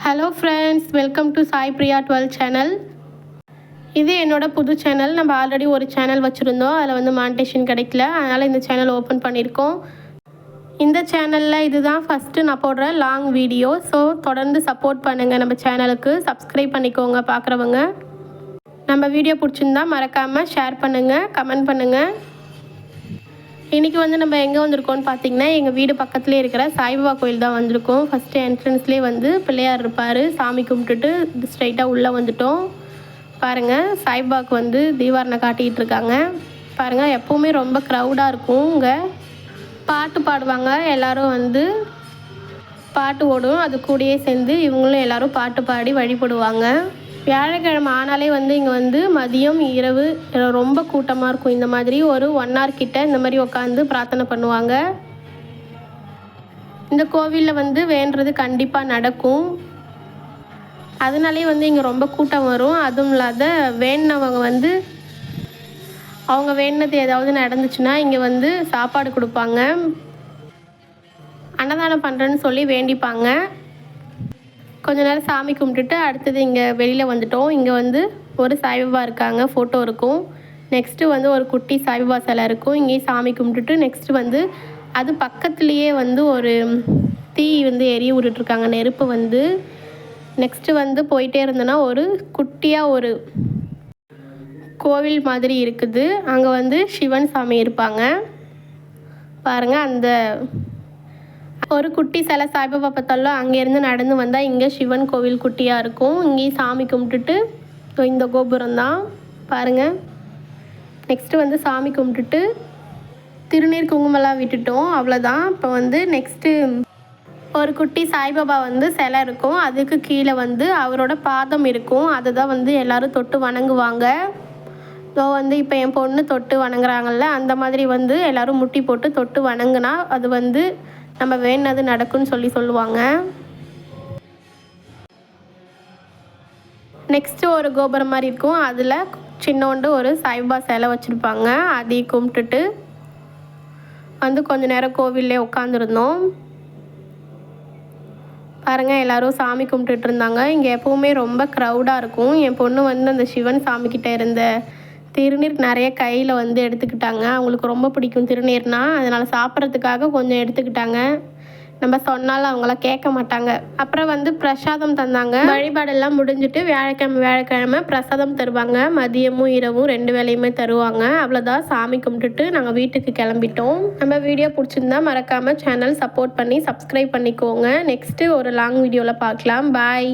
Hello friends welcome to Sai Priya dwell channel இது என்னோட புது சேனல் நம்ம ஆல்ரெடி ஒரு சேனல் வச்சுருந்தோம். அதில் வந்து மானிட்டேஷன் கிடைக்கல. அதனால் இந்த சேனல் ஓப்பன் பண்ணியிருக்கோம். இந்த சேனலில் இதுதான் ஃபஸ்ட்டு நான் போடுற லாங் வீடியோ ஸோ தொடர்ந்து சப்போர்ட் பண்ணுங்கள் நம்ம சேனலுக்கு சப்ஸ்கிரைப் பண்ணிக்கோங்க பார்க்குறவங்க நம்ம வீடியோ பிடிச்சிருந்தா மறக்காமல் ஷேர் பண்ணுங்கள் கமெண்ட் பண்ணுங்கள் இன்றைக்கி வந்து நம்ம எங்கே வந்திருக்கோம்னு பார்த்தீங்கன்னா எங்கள் வீடு பக்கத்துலேயே இருக்கிற சாய்பாபா கோயில் தான் வந்திருக்கோம். ஃபஸ்ட்டு என்ட்ரன்ஸ்லேயே வந்து பிள்ளையார் இருப்பார். சாமி கும்பிட்டுட்டு ஸ்ட்ரைட்டாக உள்ளே வந்துட்டோம். பாருங்கள் சாய்பாபாக்கு வந்து தீவாரனை காட்டிகிட்டு இருக்காங்க. பாருங்கள் எப்போவுமே ரொம்ப க்ரௌடாக இருக்கும் இங்கே. பாட்டு பாடுவாங்க. எல்லோரும் வந்து பாட்டு ஓடும். அது கூடயே சேர்ந்து இவங்களும் எல்லோரும் பாட்டு பாடி வழிபடுவாங்க. வியாழக்கிழமை ஆனாலே வந்து இங்கே வந்து மதியம் இரவு ரொம்ப கூட்டமாக இருக்கும். இந்த மாதிரி ஒரு ஒன் ஹவர் கிட்ட இந்த மாதிரி உட்காந்து பிரார்த்தனை பண்ணுவாங்க. இந்த கோவிலில் வந்து வேண்டுறது கண்டிப்பாக நடக்கும். அதனாலே வந்து இங்கே ரொம்ப கூட்டம் வரும். அதுவும் இல்லாத வேண்டினவங்க வந்து அவங்க வேண்டினது ஏதாவது நடந்துச்சுன்னா இங்கே வந்து சாப்பாடு கொடுப்பாங்க. அன்னதானம் பண்ணுறேன்னு சொல்லி வேண்டிப்பாங்க. கொஞ்ச நேரம் சாமி கும்பிட்டுட்டு அடுத்தது இங்கே வெளியில் வந்துட்டோம். இங்கே வந்து ஒரு சாய்பாபா இருக்காங்க. ஃபோட்டோ இருக்கும். நெக்ஸ்ட்டு வந்து ஒரு குட்டி சாய்பாபா சிலை இருக்கும். இங்கேயும் சாமி கும்பிட்டுட்டு நெக்ஸ்ட்டு வந்து அது பக்கத்துலேயே வந்து ஒரு தீ வந்து எரிய விட்டுட்ருக்காங்க. நெருப்பு வந்து நெக்ஸ்ட்டு வந்து போயிட்டே இருந்தோன்னா ஒரு குட்டியாக ஒரு கோவில் மாதிரி இருக்குது. அங்கே வந்து சிவன் சாமி இருப்பாங்க. பாருங்கள் அந்த ஒரு குட்டி சிலை சாய்பாபா பார்த்தாலும் அங்கேருந்து நடந்து வந்தால் இங்கே சிவன் கோவில் குட்டியாக இருக்கும். இங்கேயும் சாமி கும்பிட்டுட்டு இந்த கோபுரம் தான். பாருங்கள் நெக்ஸ்ட்டு வந்து சாமி கும்பிட்டுட்டு திருநீர் குங்குமெல்லாம் விட்டுட்டோம். அவ்வளோதான் இப்போ வந்து நெக்ஸ்ட்டு ஒரு குட்டி சாய்பாபா வந்து சிலை இருக்கும். அதுக்கு கீழே வந்து அவரோட பாதம் இருக்கும். அதை தான் வந்து எல்லோரும் தொட்டு வணங்குவாங்க. ஸோ வந்து இப்போ என் பொண்ணு தொட்டு வணங்குறாங்கல்ல அந்த மாதிரி வந்து எல்லோரும் முட்டி போட்டு தொட்டு வணங்குனா அது வந்து நம்ம வேணது நடக்கும்னு சொல்லி சொல்லுவாங்க. நெக்ஸ்ட்டு ஒரு கோபுரம் மாதிரி இருக்கும். அதில் சின்னோண்டு ஒரு சாய்பா சிலை வச்சுருப்பாங்க. அதையும் கும்பிட்டுட்டு வந்து கொஞ்ச நேரம் கோவில்லே உட்காந்துருந்தோம் பாருங்கள் எல்லோரும் சாமி கும்பிட்டுட்டு இருந்தாங்க. இங்கே எப்போவுமே ரொம்ப க்ரௌடாக இருக்கும். என் பொண்ணு வந்து அந்த சிவன் சாமிக்கிட்ட இருந்த திருநீர் நிறைய கையில் வந்து எடுத்துக்கிட்டாங்க. அவங்களுக்கு ரொம்ப பிடிக்கும் திருநீர்னால் அதனால் சாப்பிட்றதுக்காக கொஞ்சம் எடுத்துக்கிட்டாங்க. நம்ம சொன்னாலும் அவங்களாம் கேட்க மாட்டாங்க. அப்புறம் வந்து பிரசாதம் தந்தாங்க. வழிபாடெல்லாம் முடிஞ்சுட்டு வியாழக்கிழமை வியாழக்கிழமை பிரசாதம் தருவாங்க. மதியமும் இரவும் ரெண்டு வேலையுமே தருவாங்க. அவ்வளோதான் சாமி கும்பிட்டுட்டு நாங்கள் வீட்டுக்கு கிளம்பிட்டோம். நம்ம வீடியோ பிடிச்சிருந்தா மறக்காமல் சேனல் சப்போர்ட் பண்ணி சப்ஸ்கிரைப் பண்ணிக்கோங்க. நெக்ஸ்ட்டு ஒரு லாங் வீடியோவில் பார்க்கலாம். பாய்